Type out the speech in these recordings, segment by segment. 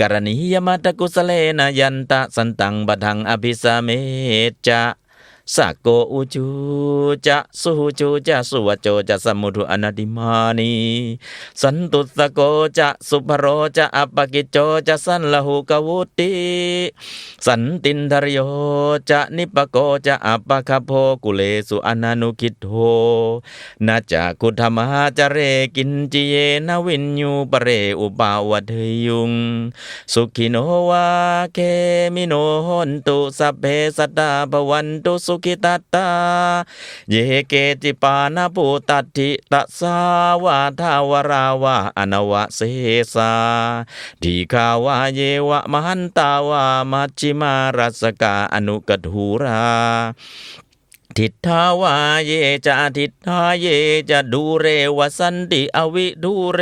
กรณียมัตกุสเลนะยันตะสันตังบัทังอภิสาเมจะสักโกอุจูจะสุหูจูจะสุวโจจะสมุทุอนาดิมานีสันตุสโกจะสุภโรจะอัปปกิจโจจะสันละหูกวุติ สันตินทรโยจะนิปโกจะอัปปคโพกุเลสุอนานุคิตโทนาจะคุธรรมหาจเรกินจิเยนวินยูปเรอุปาวเทยุง สุขิโนวาเคมิโนหนตุสัพเพสัตตาภวันตุสุขิตัตตา เยเกติปานาภูตัตถิตสาวาทาวราวาอนวะเสสาทีขาวาเยวะมหันตาวามัชชิมารัสกาอนุกถูราทิฏฐาวาเยจะทิฏฐาเยจะดูเรวสันติอวิดูเร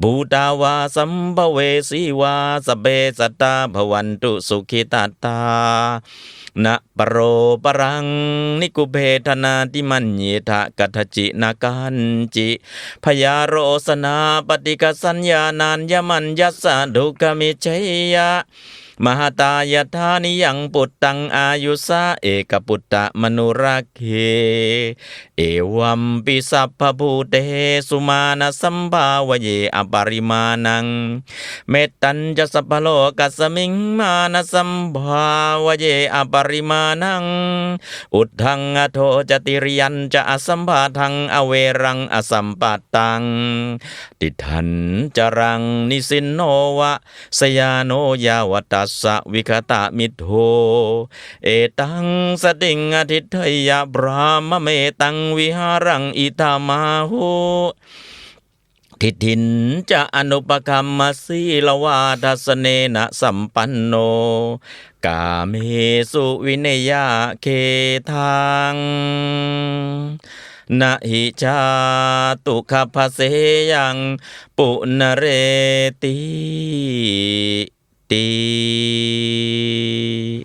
บูตาวาสัมภเวสีวาสเบสตาภวันตุสุขิตาตานะปรโรปรัง นิกุเพทนาติมันเยทะกัทจินากันจิพยาโรสนาปฏิกสัญญานานยมันยัสสะดุกมิชยยะ มหาตายธานิยังปุตตังอายุสาเอกปุตตะมนุรักเค เอวัมปิสัพพภูเตสุมาณสัมภาวเยอปริมาณัง เมตตัญจะสัพพโลกัสมิงมานะสัมภาวเยอปริมาณัง อุทธังอโทจติริยันจะอสัมภาทังอเวรังอสัมปัตตัง ติทันจรังนิสินโนวะสยาโนยาวตัสสวิคตามิโทเอตังสติงอทิทยาบรามเมตังวิหารังอิตามาหุทิทินจะอนุปกรรมสีลวาทัสเนนะสัมปันโน กาเมสุวินยาเคทังนะหิชาตุขภเสยัง ปุณเรติติ